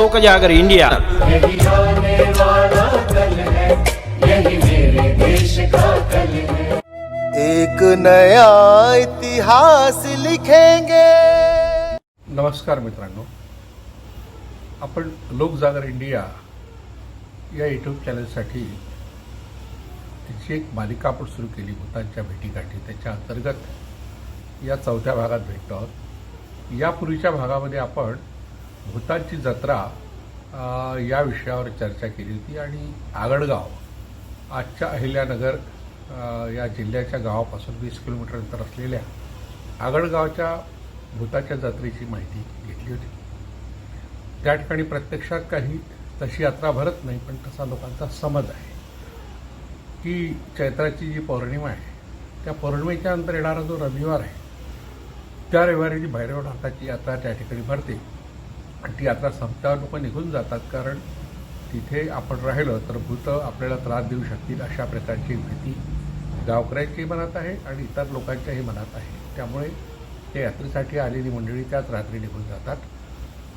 लोक जागर इंडिया. यही आने वाला कल है यही मेरे देश का कल है एक नया इतिहास लिखेंगे। नमस्कार मित्रांनो. आपण लोकजागर इंडिया या यूट्यूब चॅनलसाठी जी एक मालिका आपण सुरू केली भूतांच्या भेटीगाठी त्याच्या अंतर्गत या चौथ्या भागात भेटतो आहोत. यापूर्वीच्या भागामध्ये आपण भूतांची जत्रा या विषयावर चर्चा केली होती आणि आगडगाव आजच्या अहिल्यानगर या जिल्ह्याच्या गावापासून वीस किलोमीटर अंतर असलेल्या आगडगावच्या भूताच्या जत्रेची माहिती घेतली होती. त्या ठिकाणी प्रत्यक्षात काही तशी यात्रा भरत नाही पण तसा लोकांचा समज आहे की चैत्राची जी पौर्णिमा आहे त्या पौर्णिमेच्या नंतर येणारा जो रविवार आहे त्या रविवारी जी भैरवनाथाची यात्रा त्या ठिकाणी भरते. आणि ती यात्रा संपल्यावर लोक निघून जातात कारण तिथे आपण राहिलं तर भूतं आपल्याला त्रास देऊ शकतील अशा प्रकारची भीती गावकऱ्यांच्याही मनात आहे आणि इतर लोकांच्याही मनात आहे. त्यामुळे त्या यात्रेसाठी आलेली मंडळी त्याच रात्री निघून जातात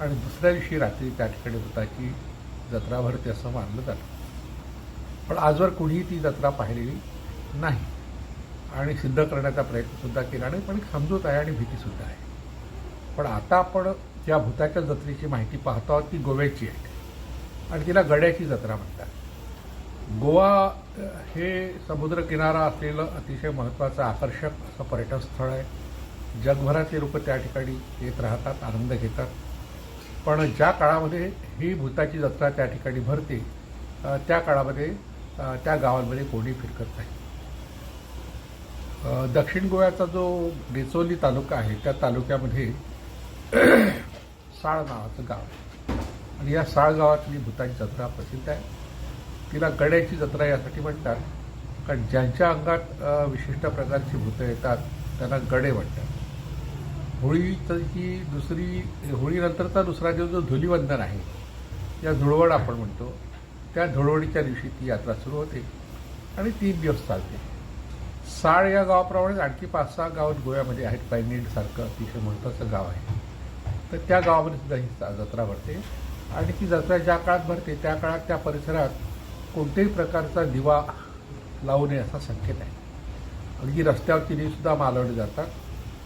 आणि दुसऱ्या दिवशी रात्री त्या ठिकाणी भूताची जत्रा भरते असं मानलं जातं. पण आजवर कुणीही ती जत्रा पाहिलेली नाही आणि सिद्ध करण्याचा प्रयत्नसुद्धा केला नाही पण एक समजूत आहे आणि भीतीसुद्धा आहे. पण आता आपण या भूताच्या जत्रेची माहिती पाहतो आहोत ती गोव्याची आहे. आणि तिला गड्याची जत्रा म्हणतात. गोवा हे समुद्रकिनारा असलेलं अतिशय महत्त्वाचं आकर्षक असं पर्यटन स्थळ आहे. जगभरातले लोक त्या ठिकाणी येत राहतात आनंद घेतात. पण ज्या काळामध्ये ही भूताची जत्रा त्या ठिकाणी भरते त्या काळामध्ये त्या गावांमध्ये कोणी फिरकत नाही. दक्षिण गोव्याचा जो डेचोली तालुका आहे त्या तालुक्यामध्ये साळ नावाचं गाव. आहे आणि या साळ गावातली भूताची जत्रा प्रसिद्ध आहे. तिला गड्याची जत्रा यासाठी म्हणतात. कारण ज्यांच्या अंगात विशिष्ट प्रकारची भूतं येतात त्यांना गडे म्हणतात. होळीचं दुसरी होळीनंतरचा दुसरा दिवस जो धुलीवंदन आहे या धुळवड आपण म्हणतो. त्या धुळवडीच्या दिवशी ती यात्रा सुरू होते. आणि तीन दिवस चालते. साळ या गावाप्रमाणेच आणखी पाच सहा गाव गोव्यामध्ये आहेत. पैनीडसारखं अतिशय महत्त्वाचं गाव आहे. तर त्या गावामध्ये सुद्धा ही जत्रा भरते. आणि ती जत्रा ज्या काळात भरते त्या काळात त्या परिसरात कोणत्याही प्रकारचा दिवा लावू नये असा संकेत आहे. अगदी रस्त्यावरती दिवसुद्धा मालवले जातात.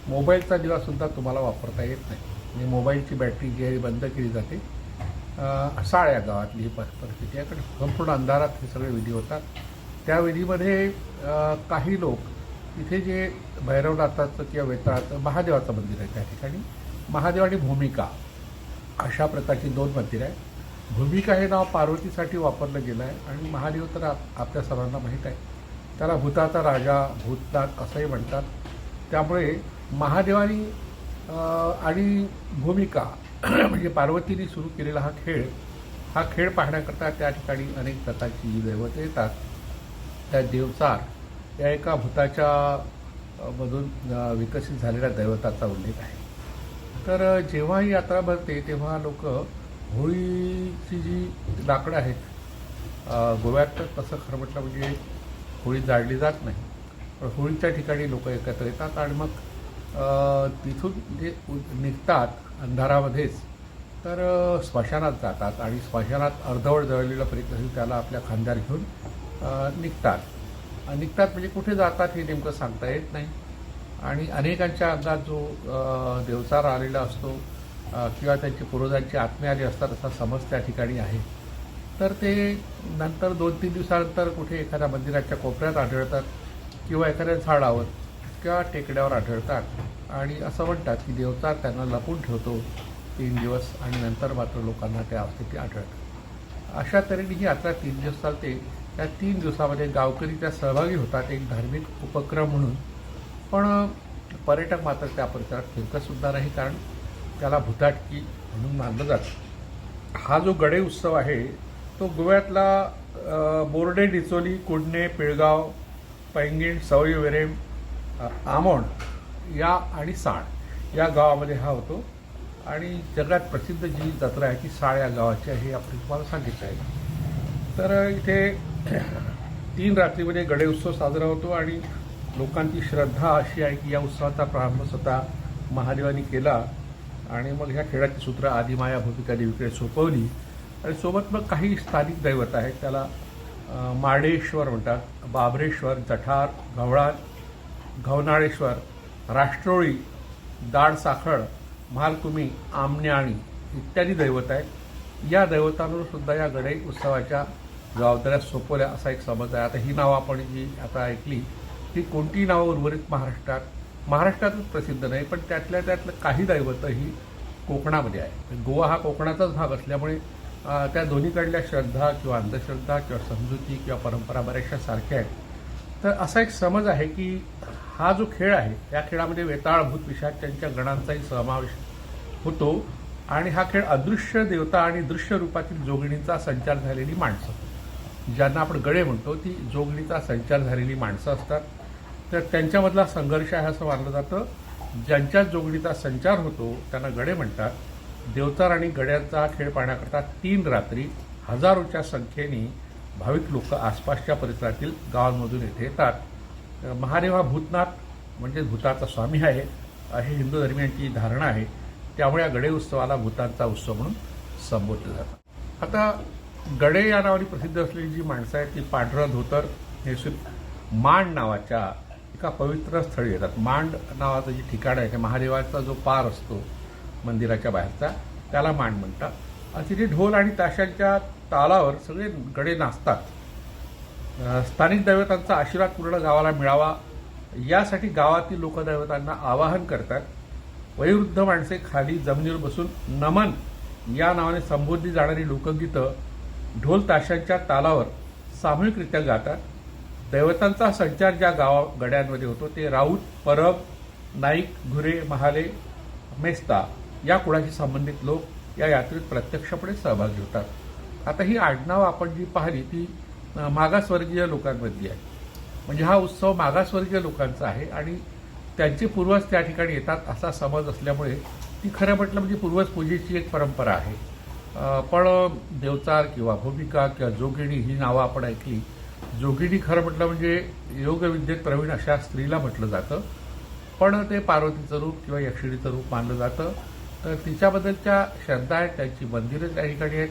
मोबाईलचा दिवासुद्धा तुम्हाला वापरता येत नाही. म्हणजे मोबाईलची बॅटरी जी आहे बंद केली जाते. साळ या गावातली ही परिस्थिती आहे. कारण संपूर्ण अंधारात हे सगळे विधी होतात. त्या विधीमध्ये काही लोक तिथे जे भैरवनाथाचं किंवा वेताळाचं महादेवाचं मंदिर आहे त्या ठिकाणी. महादेव आणि भूमिका अशा प्रकारची दोन मंदिरं आहे भूमिका हे नाव पार्वतीसाठी वापरलं गेलं आहे आणि महादेव तर आपल्या सर्वांना माहीत आहे. त्याला भूताचा राजा भूतनाथ असंही म्हणतात. त्यामुळे महादेवानी आणि भूमिका म्हणजे पार्वतीने सुरू केलेला हा खेळ हा खेळ पाहण्याकरता त्या ठिकाणी अनेक प्रकारची जी येतात. त्या देवचार या एका भूताच्या मधून विकसित झालेल्या दैवताचा उल्लेख आहे. तर जेव्हा ही यात्रा भरते तेव्हा लोक होळीची जी लाकडं आहेत गोव्यात तर तसं खरं म्हटलं म्हणजे होळी जाळली जात नाही. पण होळीच्या ठिकाणी लोक एकत्र येतात आणि मग तिथून जे उ- निघतात अंधारामध्येच तर स्मशानात जातात आणि स्मशानात अर्धवट जळलेला प्रेत असेल त्याला आपल्या खांद्यावर घेऊन निघतात. निघतात म्हणजे कुठे जातात हे नेमकं सांगता येत नाही. आणि अनेकांच्या अंगात जो देवचारा आलेला असतो किंवा त्यांची पूर्वजांची आत्मे आली असतात असा समज त्या ठिकाणी आहे. तर ते नंतर दोन तीन दिवसानंतर कुठे एखाद्या मंदिराच्या कोपऱ्यात आढळतात किंवा एखाद्या झाडावर किंवा टेकड्यावर आढळतात. आणि असं म्हणतात की देवचार त्यांना लपून ठेवतो तीन दिवस आणि नंतर मात्र लोकांना त्या अवस्थेत आढळतात. अशा तऱ्हेने ही यात्रा तीन दिवस चालते त्या तीन दिवसामध्ये गावकरी त्या सहभागी होतात एक धार्मिक उपक्रम म्हणून. पण पर्यटक मात्र त्या परिसरात फिरकतसुद्धा नाही कारण त्याला भूताटकी म्हणून मानलं जातं. हा जो गडे उत्सव आहे तो गोव्यातला बोर्डे डिचोली कुडणे पिळगाव पैंगीण सवई वेरेम आमोण या आणि साळ या गावामध्ये हा होतो. आणि जगात प्रसिद्ध जी जत्रा आहे ती साळ या गावाची आहे हे आपण तुम्हाला सांगितलं आहे. तर इथे तीन रात्रीमध्ये गडे उत्सव साजरा होतो आणि लोकांची श्रद्धा अशी आहे की या उत्सवाचा प्रारंभ स्वतः महादेवानी केला आणि मग ह्या खेळाची सूत्र आदिमाया भूमिका देवीकडे सोपवली. आणि सोबत मग काही स्थानिक दैवत आहेत. त्याला माडेश्वर म्हणतात बाबरेश्वर जठार गवळा घवनाळेश्वर राष्ट्रोळी दाड साखळ महालकुमी आमण्याणी इत्यादी दैवत आहेत. या दैवतांवर सुद्धा या गणेश उत्सवाच्या जबाबदाऱ्या सोपवल्या असा एक समज आहे. आता ही नावं आपण जी आता ऐकली ही कोणती नावं उर्वरित महाराष्ट्रात महाराष्ट्रातच प्रसिद्ध नाही पण त्यातल्या त्यातलं काही दैवत ही कोकणामध्ये आहे. म्हणजे गोवा हा कोकणाचाच भाग असल्यामुळे त्या दोन्हीकडल्या श्रद्धा किंवा अंधश्रद्धा किंवा समजुती किंवा परंपरा बऱ्याचशा सारख्या आहेत. तर असा एक समज आहे की हा जो खेळ आहे या खेळामध्ये वेताळभूत पिशाच्यांच्या गणांचाही समावेश होतो आणि हा खेळ अदृश्य देवता आणि दृश्य रूपातील जोगणीचा संचार झालेली माणसं. ज्यांना आपण गळे म्हणतो ती जोगणीचा संचार झालेली माणसं असतात. तर त्यांच्यामधला संघर्ष आहे असं मानलं जातं. ज्यांच्या जोगणीचा संचार होतो त्यांना गडे म्हणतात. देवतार आणि गड्यांचा खेळ पाहण्याकरता तीन रात्री हजारोच्या संख्येने भाविक लोक आसपासच्या परिसरातील गावांमधून येथे येतात. महादेव हा भूतनाथ म्हणजे भूताचा स्वामी आहे. हे हिंदू धर्मियांची धारणा आहे. त्यामुळे या गडे उत्सवाला भूतांचा उत्सव म्हणून संबोधलं जातं. आता गडे या नावाने प्रसिद्ध असलेली जी माणसं आहेत ती पांढरं धोतर हे मांड नावाच्या एका पवित्र स्थळी येतात. मांड नावाचं जे ठिकाण आहे ते महादेवाचा जो पार असतो मंदिराच्या बाहेरचा त्याला मांड म्हणतात. आणि तिथे ढोल आणि ताशांच्या तालावर सगळे गडे नाचतात. स्थानिक दैवतांचा आशीर्वाद पूर्ण गावाला मिळावा यासाठी गावातील लोकदैवतांना आवाहन करतात. वयोवृद्ध माणसे खाली जमिनीवर बसून नमन या नावाने संबोधली जाणारी लोकगीतं ढोल ताशांच्या तालावर सामूहिकरित्या गातात. दैवतांचा संचार ज्या गावा गड्यांमध्ये होतो ते राऊत परब नाईक घुरे महाले मेस्ता या कुळाशी संबंधित लोक या यात्रेत प्रत्यक्षपणे सहभागी होतात. आता ही आडनावं आपण जी पाहिली ती मागासवर्गीय लोकांमधली आहे. म्हणजे हा उत्सव मागासवर्गीय लोकांचा आहे आणि त्यांचे पूर्वज त्या ठिकाणी येतात असा समज असल्यामुळे ती खरं म्हटलं म्हणजे पूर्वज पूजेची एक परंपरा आहे. पण देवचार किंवा भूमिका किंवा जोगिणी ही नावं आपण ऐकली जोगिनी खरं म्हटलं म्हणजे योगविद्येत प्रवीण अशा स्त्रीला म्हटलं जातं. पण ते पार्वतीचं रूप किंवा यक्षिणीचं रूप मानलं जातं. तर तिच्याबद्दलच्या श्रद्धा आहेत त्यांची मंदिरं त्या ठिकाणी आहेत.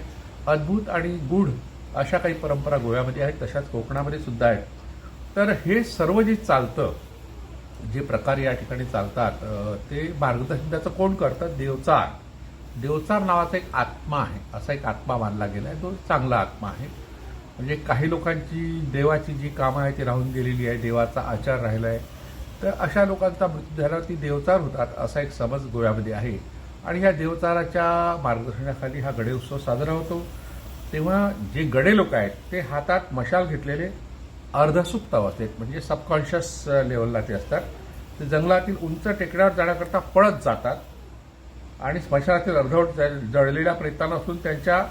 अद्भुत आणि गूढ अशा काही परंपरा गोव्यामध्ये आहेत तशाच कोकणामध्ये सुद्धा आहेत. तर हे सर्व जे चालतं जे प्रकार या ठिकाणी चालतात ते मार्गदर्शन त्याचं कोण करतं? देवचार. देवचार नावाचा एक आत्मा आहे असा एक आत्मा मानला गेला आहे तो चांगला आत्मा आहे. म्हणजे काही लोकांची देवाची जी कामं आहे ती राहून गेलेली आहे देवाचा आचार राहिला आहे. तर अशा लोकांचा मृत्यू झाल्यावर ती देवचार होतात असा एक समज गोव्यामध्ये आहे. आणि ह्या देवचाराच्या मार्गदर्शनाखाली हा गडे उत्सव साजरा होतो. तेव्हा जे गडे लोक आहेत ते हातात मशाल घेतलेले अर्धसुप्त अवस्थेत म्हणजे सबकॉन्शियस लेवलला ते असतात. ते जंगलातील उंच टेकड्यावर जाण्याकरता पळत जातात. आणि स्मशानातील अर्धवट जळलेल्या प्रेतांना असून त्यांच्या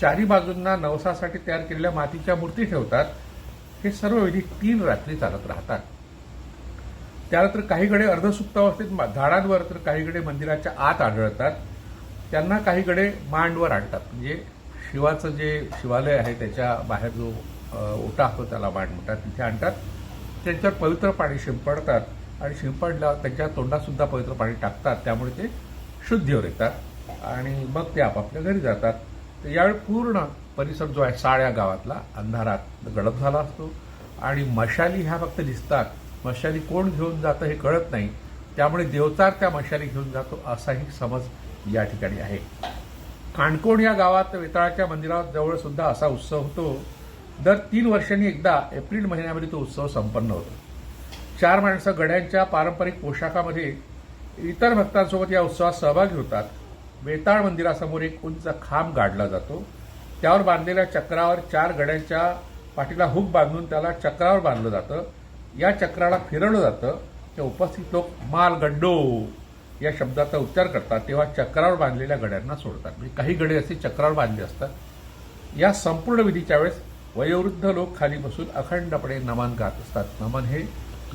चारी बाजूंना नवसासाठी तयार केलेल्या मातीच्या मूर्ती ठेवतात. हे सर्व विधी तीन रात्री चालत राहतात. त्यानंतर काहीकडे अर्धसुप्त अवस्थेत झाडांवर तर काहीकडे मंदिराच्या आत आढळतात. त्यांना काहीकडे मांडवर आणतात. म्हणजे शिवाचं जे शिवालय आहे त्याच्या बाहेर जो ओटा असतो त्याला मांड म्हणतात. तिथे आणतात. त्यांच्यावर पवित्र पाणी शिंपडतात आणि शिंपडल्यावर त्यांच्या तोंडातसुद्धा पवित्र पाणी टाकतात. त्यामुळे ते शुद्धीवर येतात आणि मग ते आपापल्या घरी जातात. तर यावेळी पूर्ण परिसर जो आहे साळ्या गावातला अंधारात गडप झाला असतो. आणि मशाली ह्या फक्त दिसतात. मशाली कोण घेऊन जातं हे कळत नाही. त्यामुळे देवतार त्या मशाली घेऊन जातो असाही समज या ठिकाणी आहे. काणकोण या गावात वेताळाच्या मंदिरात जवळ सुद्धा असा उत्सव होतो. दर तीन वर्षांनी एकदा एप्रिल महिन्यामध्ये तो उत्सव संपन्न होतो. चार माणसं गड्यांच्या पारंपरिक पोशाखामध्ये इतर भक्तांसोबत या उत्सवात सहभागी होतात. बेताळ मंदिरासमोर एक उंच खांब गाडला जातो. त्यावर बांधलेल्या चक्रावर चार गड्यांच्या पाठीला हुक बांधून त्याला चक्रावर बांधलं जातं. या चक्राला फिरवलं जातं. ते उपस्थित लोक माल गड्डो या शब्दाचा उच्चार करतात. तेव्हा चक्रावर बांधलेल्या गड्यांना सोडतात. म्हणजे काही गडे असे चक्रावर बांधले असतात. या संपूर्ण विधीच्या वेळेस वयोवृद्ध लोक खाली बसून अखंडपणे नमन गात असतात. नमन हे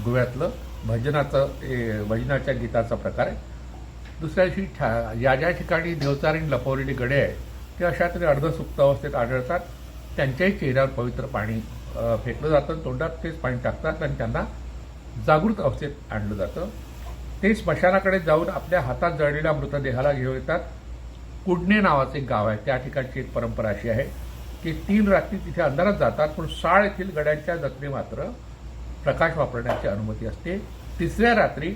गोव्यातलं भजनाचं भजनाच्या गीताचा प्रकार आहे. दुसऱ्या दिवशी ठा या ज्या ठिकाणी देवचारीने लपवलेली गडे आहेत ते अशा तरी अर्धसुप्त अवस्थेत आढळतात. त्यांच्याही चेहऱ्यावर पवित्र पाणी फेकलं जातं तोंडात तेच पाणी टाकतात आणि त्यांना जागृत अवस्थेत आणलं जातं. ते स्मशानाकडे जाऊन आपल्या हातात जळलेल्या मृतदेहाला घेऊन येतात. कुडणे नावाचे एक गाव आहे त्या ठिकाणची एक परंपरा अशी आहे की तीन रात्री तिथे अंधारात जातात पण साळ येथील गड्यांच्या जखमी मात्र प्रकाश वापरण्याची अनुमती असते. तिसऱ्या रात्री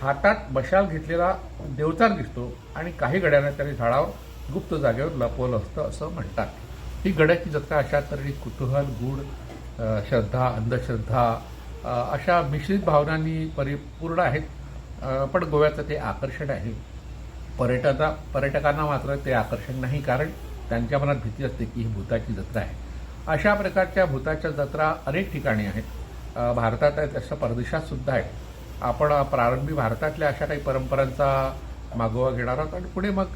हातात मशाल घेतलेला देवचार दिसतो आणि काही गड्यांना त्यांनी झाडावर गुप्त जागेवर लपवलं असतं असं म्हणतात. ही गड्याची जत्रा अशा तऱ्हेने कुतूहल गूढ श्रद्धा अंधश्रद्धा अशा मिश्रित भावनांनी परिपूर्ण आहेत. पण गोव्याचं ते आकर्षण आहे. पर्यटका पर्यटकांना मात्र ते आकर्षण नाही कारण त्यांच्या मनात भीती असते की ही भूताची जत्रा आहे. अशा प्रकारच्या भूताच्या जत्रा अनेक ठिकाणी आहेत. भारतात आहेत तसं परदेशात सुद्धा आहेत आपण प्रारंभी भारतातल्या अशा काही परंपरांचा मागोवा घेणार आहोत. आणि पुढे मग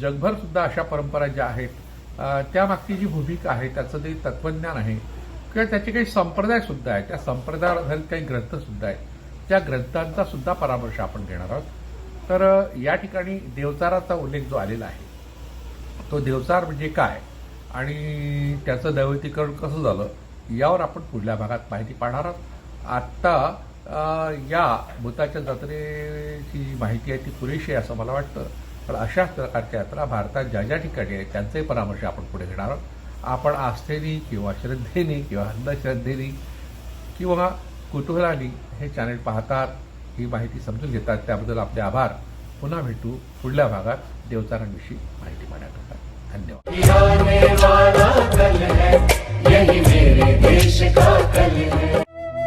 जगभर सुद्धा अशा परंपरा ज्या आहेत त्यामागची जी भूमिका आहे त्याचं जे तत्वज्ञान आहे किंवा त्याचे काही संप्रदाय सुद्धा आहेत त्या संप्रदायावर काही ग्रंथ सुद्धा आहेत त्या ग्रंथांचा सुद्धा परामर्श आपण घेणार आहोत. तर या ठिकाणी देवचाराचा उल्लेख जो आलेला आहे तो देवचार म्हणजे काय? आणि त्याचं दैवतीकरण कसं झालं? यावर आपण पुढल्या भागात माहिती पाहणार आहोत. आत्ता या भूताच्या जत्रेची जी माहिती आहे ती पुरेशी आहे असं मला वाटतं. पण अशाच प्रकारच्या यात्रा भारतात ज्या ज्या ठिकाणी आहेत त्यांचाही परामर्श आपण पुढे घेणार आहोत. आपण आस्थेने किंवा श्रद्धेने किंवा अंधश्रद्धेने किंवा कुतूहलाने हे चॅनल पाहतात ही माहिती समजून घेतात. त्याबद्दल आपले आभार. पुन्हा भेटू पुढल्या भागात देवचारांविषयी माहिती पाहण्याकरता. धन्यवाद.